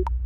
you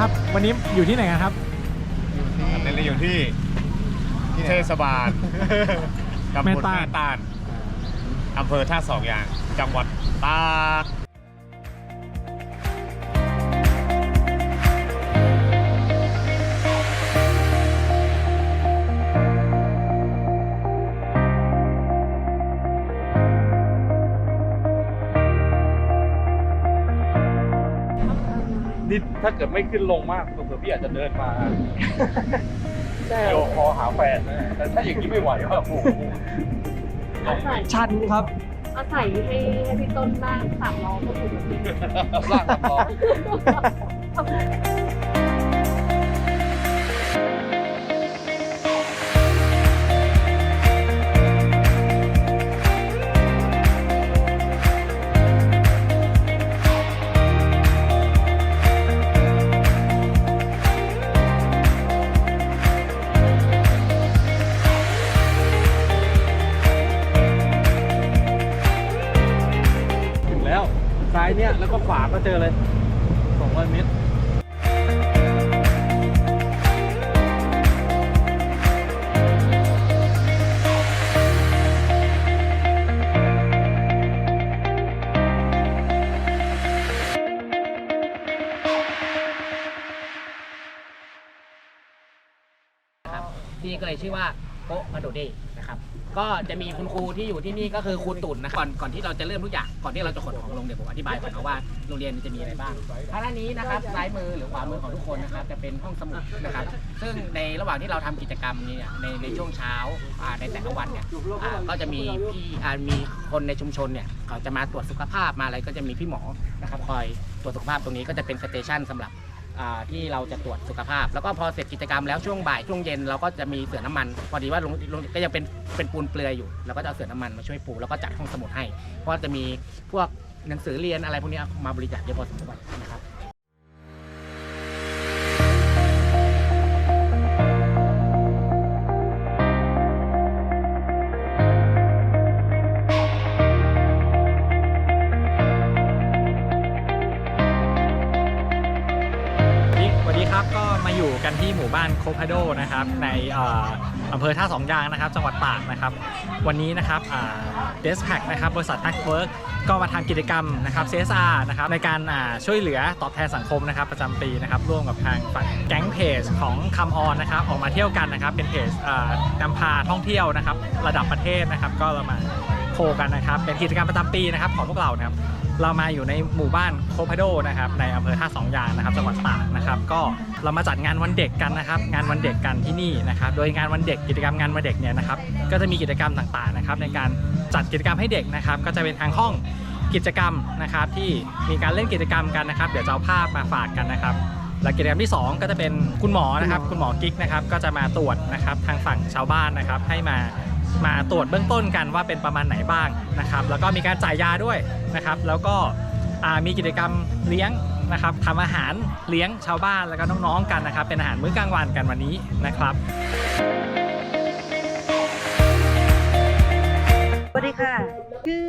ครับ วันนี้อยู่ที่ไหนกันครับอันนี้เราอยู่ที่เทศบาลตำบลแม่แม่ตาดตาดอำเภอท่าสองอย่าง จังหวัดตาก ถ้าเกิดไม่ขึ้นลงมากเผื่อพี่อาจจะเดินมาแช่คอหาแฟนนะแต่ถ้าอย่างนี้ไม่ไหวว่ะโอ้โหเอาใส่ชันครับเอาใส่ให้ให้พี่ต้นบ้างสามล้อก็ถูก ลากลำล้อถึ แล้วก็ขวาก็เจอเลยเมตร ก็จะมีคุณครูที่อยู่ที่นี่ก็คือครูตุ่นนะก่อนก่อนที่เราจะเริ่มทุกอย่างก่อนที่เราจะขนของลงเดี๋ยวผมอธิบายก่อนนะว่าโรงเรียนจะมีอะไรบ้างทางด้านนี้นะครับซ้ายมือหรือขวามือของทุกคนนะครับจะเป็นห้องสมุดนะครับ ซึ่งในระหว่างที่เราทำกิจกรรมนี้ในในช่วงเช้าในแต่ละวันเนี่ยก็จะมีพี่มีคนในชุมชนเนี่ยเขาจะมาตรวจสุขภาพมาอะไรก็จะมีพี่หมอนะครับคอยตรวจสุขภาพตรงนี้ก็จะเป็นสเตชันสำหรับ อ่าที่เราจะตรวจสุขภาพ แล้วก็พอเสร็จกิจกรรมแล้วช่วงบ่ายช่วงเย็นเราก็จะมีเสือน้ำมัน พอดีว่าลงลงก็ยังเป็นเป็นปูนเปลือยอยู่เราก็จะเอาเสือน้ำมันมาช่วยปูแล้วก็จัดห้องสมุดให้ เพราะว่าจะมีพวกหนังสือเรียนอะไรพวกนี้มาบริจาคเยอะพอสมควรนะครับ ดีครับก็มาอยู่กันที่หมู่บ้านโคพาโดนะครับในออำเภอท่าสองยางนะครับ จังหวัดตากนะครับ วันนี้นะครับเดสแพ็กนะครับบริษัททักเวิร์กก็มาทำกิจกรรมนะครับ CSR นะครับในการช่วยเหลือตอบแทนสังคมนะครับประจำปีนะครับร่วมกับทางฝั่งแก๊งเพจของคำออนนะครับออกมาเที่ยวกันนะครับเป็นเพจนำพาท่องเที่ยวนะครับระดับประเทศนะครับก็เรามาโคกันนะครับเป็นกิจกรรมประจำปีนะครับของพวกเรานะครับ เรามาอยู่ในหมู่บ้านโคพาโดนะครับในอำเภอท่าสองยางนะครับจังหวัดตากนะครับก็เรามาจัดงานวันเด็กกันนะครับ งานวันเด็กกันที่นี่นะครับโดยงานวันเด็กกิจกรรมงานวันเด็กเนี่ยนะครับก็จะมีกิจกรรมต่างๆนะครับในการจัดกิจกรรมให้เด็กนะครับ ก็จะเป็นทางห้องกิจกรรมนะครับที่มีการเล่นกิจกรรมกันนะครับ เดี๋ยวจะเอาภาพมาฝากกันนะครับและกิจกรรมที่ 2 ก็จะเป็นคุณหมอนะครับ คุณหมอกิ๊กนะครับ ก็จะมาตรวจนะครับทางฝั่งชาวบ้านนะครับ ให้มา มาตรวจเบื้องต้นกันว่าเป็นประมาณไหนบ้างนะครับ แล้วก็มีการจ่ายยาด้วยนะครับ แล้วก็มีกิจกรรมเลี้ยงนะครับทำอาหารเลี้ยงชาวบ้านแล้วก็น้องๆกันนะครับ เป็นอาหารมื้อกลางวันกันวันนี้นะครับสวัสดีค่ะชื่อ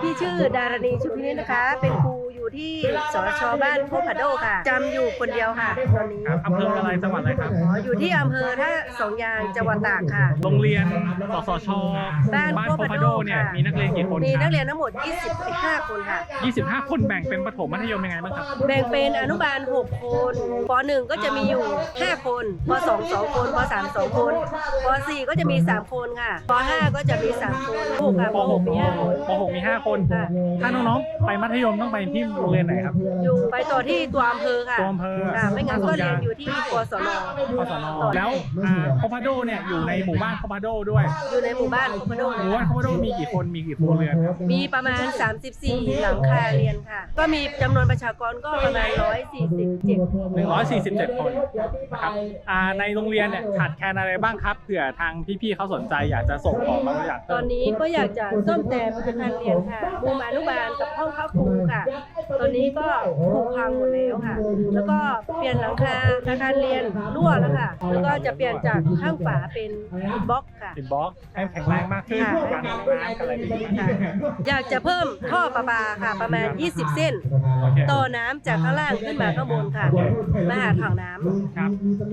พี่ชื่อดารณีชุพินิจนะคะ เป็นครู อยู่ที่สชบ้านโคกผาโดค่ะจำอยู่คนเดียวค่ะตอนนี้ครับอำเภออะไรจังหวัดอะไรครับ อ๋ออยู่ที่อำเภอท่าสองยางจังหวัดตากค่ะ โรงเรียนสสชบ้านบ้านโคโคพาพาโดโดเนี่ยค่ะมีนักเรียนกี่คนมีคนัรักเรียนทั้งหมด 25 คนค่ะบ25 คนแบ่งเป็นประถมมัธยมยังไงบ้างครับ แบ่งเป็นอนุบาล 6 คนป .1 ก็จะมีอยู่ 5 คนป .2 2 คนป .3 2 คนป .4 ก็จะมี 3 คนค่ะป .5 ก็จะมี 3 คนลูกค่ะปป .6 มี5คน ป .6 มี 5 คน ค่ะ ถ้าน้องๆ ไปมัธยมต้องไปที่โรงเรียนไหนครับ อยู่ไปต่อที่ตัวอำเภอค่ะตัวอำเภอค่ะไม่งั้นก็เรียนอยู่ที่กศนกศนแล้วอ่าโคพาโดเนี่ยอยู่ในหมู่บ้านโคพาโดด้วย อยู่ในหมู่บ้านคุพโดหมู่บ้านโคพาโดมีกี่คนมีกี่ครัวเรือนครับมีประมาณ 34 หลังคาเรียนค่ะ ก็มีจำนวนประชากรก็ประมาณ 147 147 คนนะครับอ่าในโรงเรียนเนี่ยขาดแคลนอะไรบ้างครับเผื่อทางพี่ๆเขาสนใจอยากจะส่งของมาอยากตเพิ่อมนนี้ก็อยากจะซ่อมแซมอาคารเรียนค่ะมุมอนุบาลกับห้องพักครูค่ะ ตอนนี้ก็ผุพังหมดแล้วค่ะ แล้วก็เปลี่ยนหลังคาอาคารเรียนรั่วแล้วค่ะ แล้วก็จะเปลี่ยนจากข้างฝาเป็นบล็อกค่ะ เป็นบล็อกให้แข็งแรงมากขึ้นค่ะ การน้ำกันอะไรดีมากขึ้นอยากจะเพิ่มท่อประปาค่ะ ประมาณ 20 เส้นโอเคต่อน้ำจากข้างล่างขึ้นมาข้างบนค่ะ มาหาถังน้ำครับ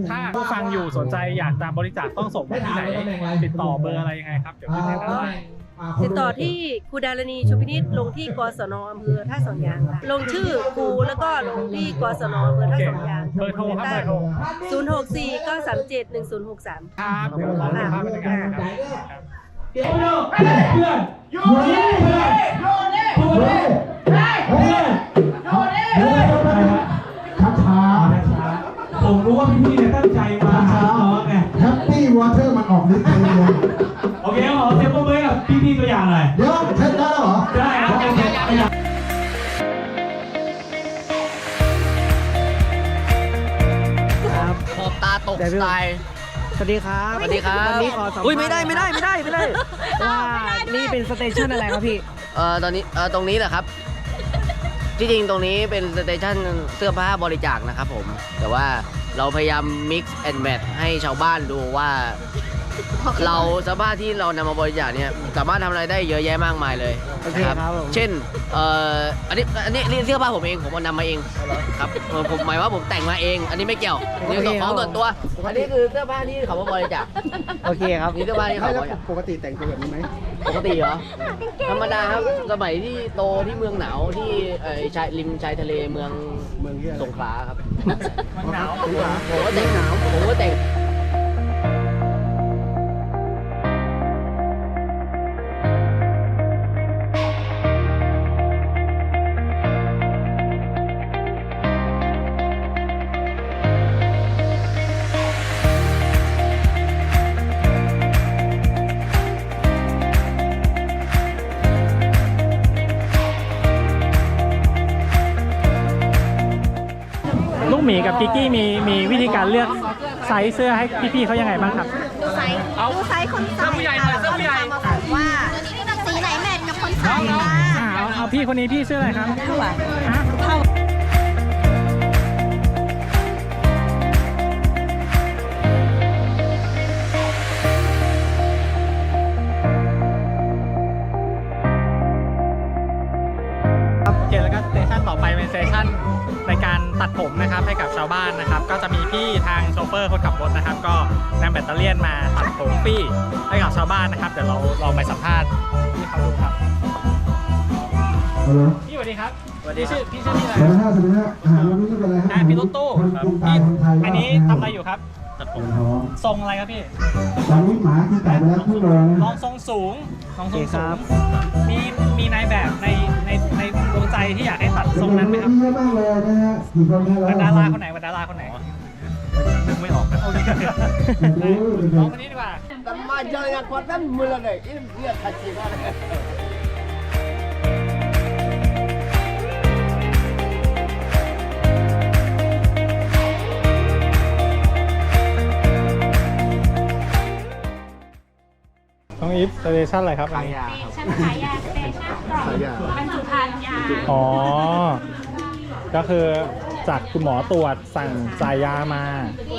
ถ้าผู้ฟังอยู่สนใจอยากจะบริจาคต้องส่งมาที่ไหน ติดต่อเบอร์อะไรยังไงครับ เดี๋ยวขึ้นให้ด้านล่างติดต่อที่ครูดารณีชุพินิษลงที่กศนอำเภอท่าสองยางค่ะ ลงชื่อครูแล้วก็ลงที่กศนอำเภอโอท่าเคสองยางเบอร์โทรครับเบอร์โทร ศูนย์หกสี่เก้าสามเจ็ดหนึ่งศูนย์หกสาม ครับเดี๋ยวขอสัมภาษณ์บรรยากาศครับครับช้า ผมรู้ว่าพี่ๆเนี่ยตั้งใจมาหาน้องไงแฮปปี้วอเตอร์มันออกฤทธิ์เลย โอเคขอเสียงปรบมือให้กับพี่ๆตัวอย่างหน่อยเดี๋ยวเช็ดได้แล้วเหรอ ได้ครับ ขอบตาตกสไตล์ สวัสดีครับสวัสดีครับวันนี้ขอสัมภาษณ์อุ้ยไม่ได้ไม่ได้ไม่ได้ไม่ได้ ว่านี่เป็นสเตชันอะไรครับพี่ เอ่อตอนนี้เอ่อตรงนี้แหละครับ ที่จริงตรงนี้เป็นสเตชันเสื้อผ้าบริจาคนะครับผม แต่ว่าเราพยายาม mix and match ให้ชาวบ้านดูว่า เราเสื้อผ้าที่เรานำมาบริจาคเนี่ยสามารถทำอะไรได้เยอะแยะมากมายเลยโอเคนะครับผม เช่นเอ่ออันนี้อันนี้อันนี้เสื้อผ้าผมเองผมเอานำมาเองครับเออผมหมายว่าผมแต่งมาเอง อันนี้ไม่เกี่ยวนี่ของของส่วนตัวอันนี้คือเสื้อผ้าที่เขามาบริจาค โอเคครับ นี่เสื้อผ้าที่เขาบริจาค ปกติแต่งตัวแบบนี้ไหมปกติเหรอ ธรรมดาครับ สมัยที่โตที่เมืองหนาวที่เอ่อชายริมชายทะเลเมืองเมืองที่อะไรสงขลาครับ มันหนาวผมผมก็แต่งหนาวผมก็แต่ง อกไซส์เสื้อให้พี่ๆเขายังไงบ้างครับ ดูไซส์ดูไซส์คนใส่ค่ะแล้วก็เลยทำมาบอกว่าสีไหนแมทกับคนใส่ค่ะอ่าเอาเอาพี่คนนี้พี่ชื่ออะไรครับฮะโอเคแล้วก็สเตชันต่อไปเป็นสเตชันในการ ตัดผมนะครับให้กับชาวบ้านนะครับ ก็จะมีพี่ทางโชเฟอร์คนขับรถนะครับ ก็นำแบตเตอรี่ยนมาตัดผมฟรีให้กับชาวบ้านนะครับเดี๋ยวเราลองไปสัมภาษณ์พี่เขาดูครับฮัลโหลพี่สวัสดีครับสวัสดีชื่อพี่ชื่อพี่อะไรสวัสดีครับสวัสดีครับอาหารวันนี้ไม่เป็นไรฮะอ่าพี่รถตู้คนครับกรุงไทยพี่คนไทยอันนี้ทำอะไรอยู่ครับตัดผมท้องทรงอะไรครับพี่ตอนนี้หมาที่ตัดไปแล้วครึ่งโลนะลองทรงสูงลองทรงโอเคคสูรังบมีมีนายแบบใน ในในดวงใจที่อยากให้ตัดทรงนั้นไหมครับเยอะมากเลยนะฮะกี่คนนะวันดาราคนไหนวันดาราคนไหนนึกไม่ออกนะโอเคลองคนนี้ดีกว่ามาเจอกันคนนั้นมือเลยอินเรียกทันทีว่าน้องอีฟสเตชันอะไรครับอันนี้ฉันขายยาสเตชัน ก่อนบรรจุภัณฑ์ยาอ๋อ ก็คือจากคุณหมอตรวจสั่งจ่ายยามา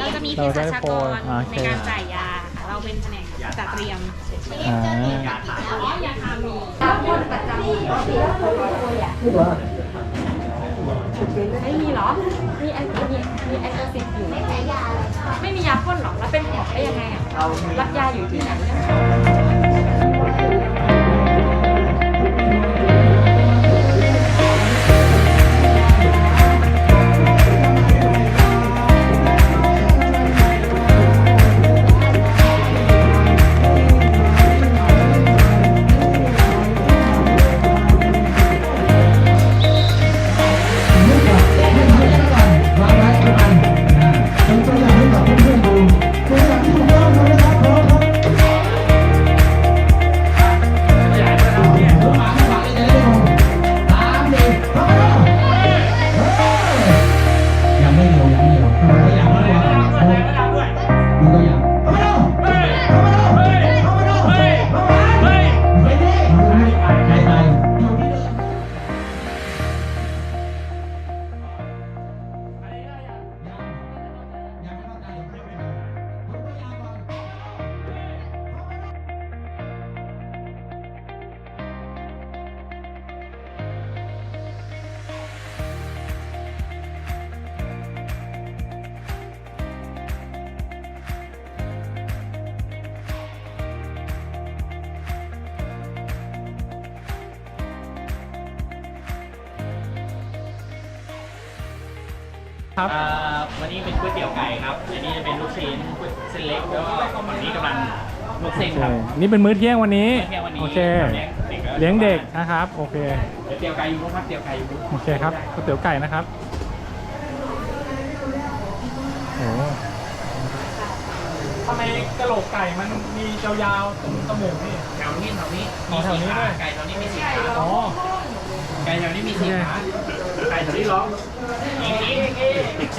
เราจะมีเภสัชกรในการจ่ายยาค่ะเราเป็นแผนกจัดเตรียม อ่ายาทามีไม่มีเหรอ มีแอนมีมีแอนตาซินอยู่ไม่ใช้ยาไม่มียาพ่นหรอแล้วเป็นหมอได้ยังไงอะรับยาอยู่ที่ไหนครับ วันนี้เป็นก๋วยเตี๋ยวไก่ครับ อันนี้จะเป็นลูกชิ้นก๋วยเส้นเล็กแล้วก็วันนี้กำลังลวกเส้นครับ นี่เป็นมื้อเที่ยงวันนี้ มื้อเที่ยงวันนี้โอเค เลี้ยงเด็กเลี้ยงเด็กนะครับ โอเคเดี๋ยวเตี๋ยวไก่อยู่ครับเตี๋ยวไก่อยู่โอเคครับก๋วยเตี๋ยวไก่นะครับโอ้ทำไมกระโหลกไก่มันมียาวๆตรงจมูกนี่ แถวนี้แถวนี้อ๋อแถวนี้ด้วย ไก่แถวนี้มีสี่ขาอ๋อ ไก่แถวนี้มีสี่ขาไก่แถวนี้ร้องอีกอีกอีก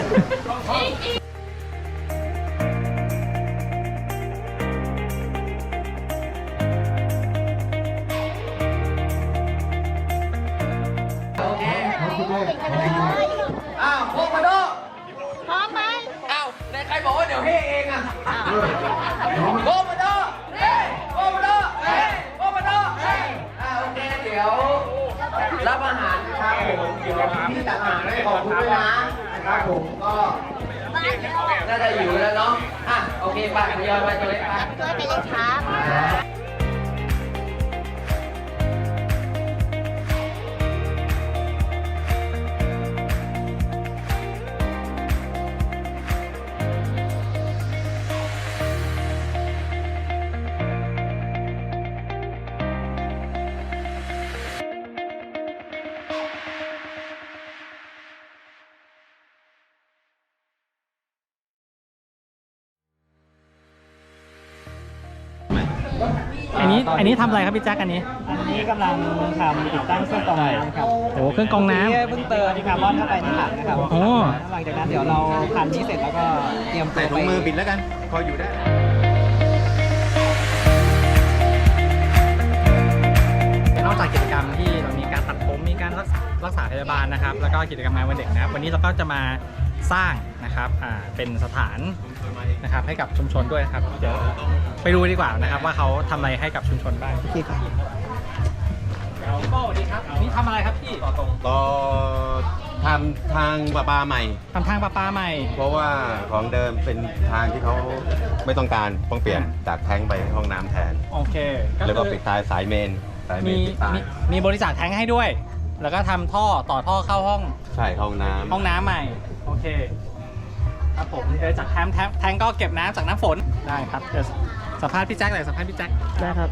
อ้าวโคมาโดพร้อมไหมอ้าวไหนใครบอกว่าเดี๋ยวเฮเองอะโคมาโดเฮ้โคมาโดเฮ้โคมาโดเฮ้อ่าโอเคเดี๋ยวรับอาหารนะครับผมเดี๋ยวพี่ตักอาหารให้ขอบคุณด้วยนะ นะครับผมก็น่าจะอยู่แล้วเนาะ อะ โอเคไปทยอยไปตัวเล็กไปตัวเล็กช้า อันนี้อันนี้ทำอะไรครับพี่แจ็คอันนี้ อันนี้กำลังทำติดตั้งเครื่องกรองน้ำครับโอ้เครื่องกรองน้ำ เพิ่งเติมคาร์บอนเข้าไปในถังนะครับโอ้ หลังจากนั้นเดี๋ยวเราพันนี้เสร็จแล้วก็เตรียมตัวใส่ไปถุงมือปิดแล้วกัน พออยู่ได้ นอกจากกิจกรรมที่ รรักษารักษาพยาบาลนะครับ แล้วก็กิจกรรมงานวันเด็กนะครับ วันนี้เราก็จะมาสร้างนะครับอ่าเป็นสถานนะครับให้กับชุมชนด้วยนะครับเดี๋ยวไปดูดีกว่านะครับ ว่าเขาทำอะไรให้กับชุมชนบ้างโอเคครับเดี๋ยวโก้สวัสดีครับนี่ทำอะไรครับพี่ก็ทำทางประปาใหม่ ทำทางประปาใหม่ เพราะว่าของเดิมเป็นทางที่เขาไม่ต้องการต้องเปลี่ยนจากแท้งไปห้องน้ำแทน โอเคแล้วก็คือปิดตายสายเมนสายเมมีนปิดตายมีมีบริจาคแท้งให้ด้วย แล้วก็ทำท่อต่อท่อเข้าห้องใช่ห้องน้ำห้องน้ำใหม่ โอเค ครับผมเดี๋ยวจากแทงแทงแทงก็เก็บน้ำจากน้ำฝนได้ครับเดี๋ยวสัมภาษณ์พี่แจ็คเลยสัมภาษณ์พี่แจ็คได้ครับ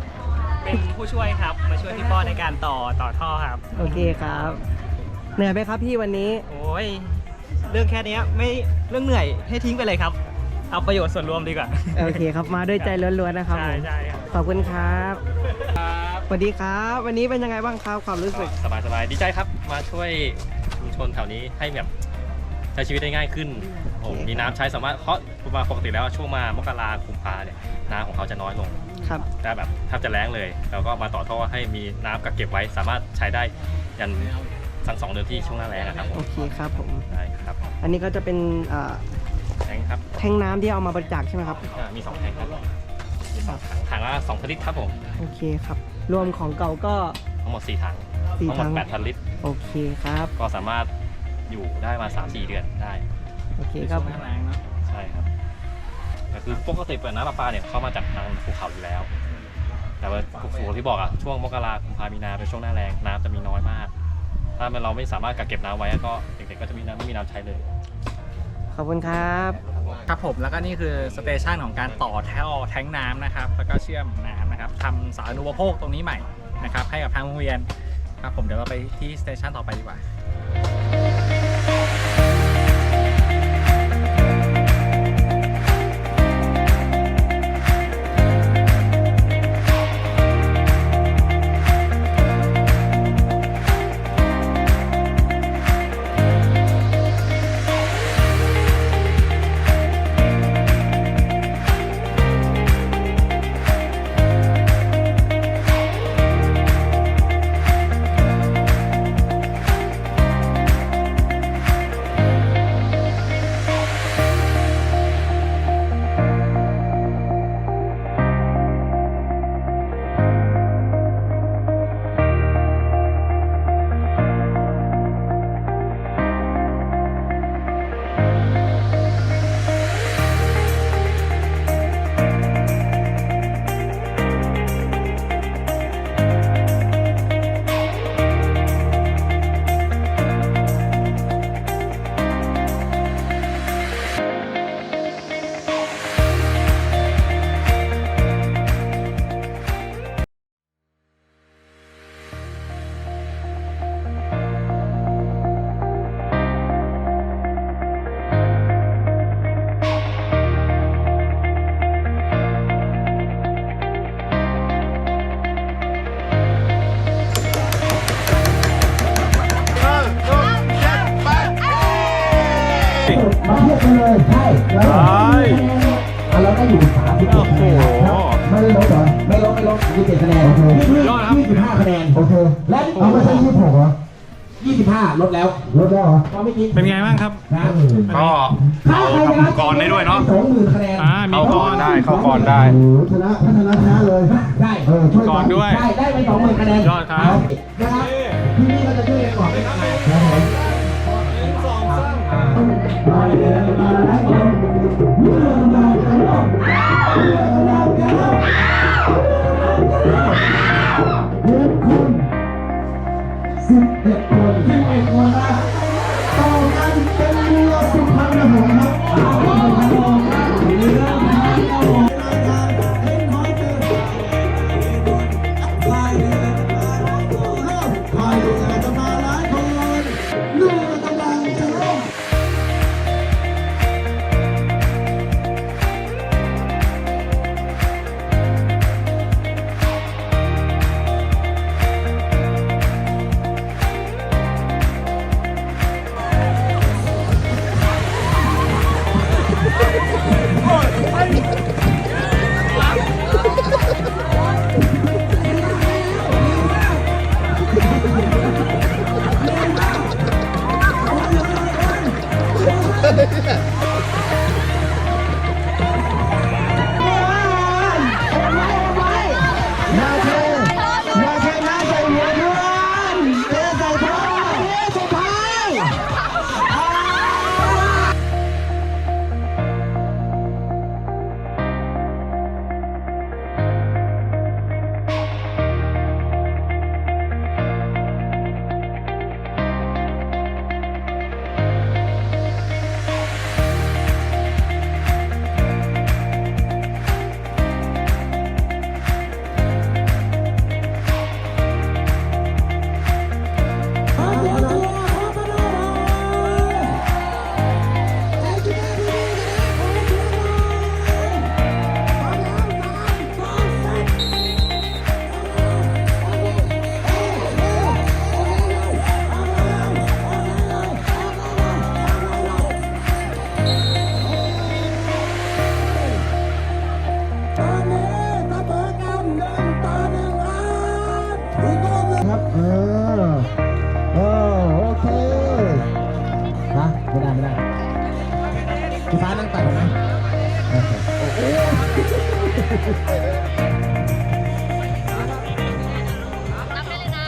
เป็นผู้ช่วยครับ มาช่วยพี่ป้อในการต่อต่อท่อครับ โอเคครับ เหนื่อยไหมครับพี่วันนี้ โอ้ย เรื่องแค่เนี้ยไม่เรื่องเหนื่อยให้ทิ้งไปเลยครับ เอาประโยชน์ส่วนรวมดีกว่า โอเคครับ มาด้วยใจล้วนๆนะครับใช่ผมใช่ครับ ขอบคุณครับ สวัสดีครับ วันนี้เป็นยังไงบ้างครับความรู้สึก สบายสบายๆดีใจครับ มาช่วยชุมชนแถวนี้ให้แบบใช้ชีวิตได้ง่ายขึ้นผมมีน้ำใช้สามารถเพราะมาปกติแล้วช่วงมามกราคุมภาเนี่ยน้ำของเขาจะน้อยลงครับแต่แบบแทบจะแล้งเลยแล้วก็มาต่อท่อให้มีน้ำกักเก็บไว้ สามารถใช้ได้ยันทั้งสองเดือนที่ช่วงหน้าแล้งนะครับผโอมเคครับผมได้ครับอันนี้ก็จะเป็นเอ่อแทงครับแทงน้ำที่เอามาบริจาคใช่ไหมครับอ่ามีสองแทงครับมีสองถังถังละสองลิตรครับผมโอเคครับ รวมของเก่าก็ ทั้งหมดสี่ถังสี่ทั้งหมถัดงแปดพันลิตร โอเคครับ ก็สามารถอยู่ได้มาสามสี่เดือนได้ โอเคครับ ช่วงหน้าแรงเนอะใช่ครับแต่คือปกติเปิดน้ำประปาเนี่ยเข้ามาจากทางภูเขาอยู่แล้ว แต่ว่าภูที่บอกอะช่วงมกราคมพามีนาเป็นช่วงหน้าแรงน้ำจะมีน้อยมาก ถ้ามันเราไม่สามารถกักเก็บน้ำไว้ก็เด็กๆก็จะมีน้ำไม่มีน้ำใช้เลย ขอบคุณครับ ครับผมแล้วก็นี่คือสเตชันของการต่อแถวแท้งน้ำนะครับ แล้วก็เชื่อมน้ำ นะครับทำสาธารณูปโภคตรงนี้ใหม่นะครับให้กับทางโรงเรียนครับผมเดี๋ยวเราไปที่สเตชันต่อไปดีกว่า ลดแล้วลดแล้วเหรอก็ไม่กินเป็นไงบ้างครับก็เราทำกรได้ด้วยเนาะสองหมื่นคะแนนอ่ามีเข้ากรรได้เข้ากรได้โอ้โหชนะพัฒนาชนะเลยได้เออช่วยก่อนด้วยได้ได้ไปสองหมื่นคะแนนยอดครับนะครับที่นี่ก็จะช่วยกันก่อนนะครับผมสิ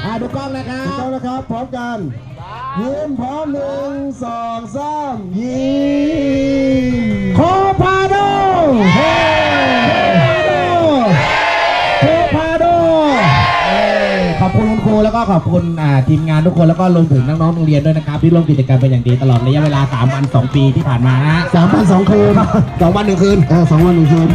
อ่าดูกล้องนะครับดูกล้องนะครับพร้อมกันยิ้มพร้อมหนึ่งสองสามยิ้มโคพาโดเฮ้โคพาโดขอบคุณคุณครูแล้วก็ขอบคุณอ่าทีมงานทุกคนแล้วก็รวมถึงน้องๆโรงเรียนด้วยนะครับที่ร่วมกิจกรรมเป็นอย่างดีตลอดระยะเวลา 3 วัน 2 ปีที่ผ่านมาฮะสามวันสองคืน สองวันหนึ่งคืน เออสองวันหนึ่งคืน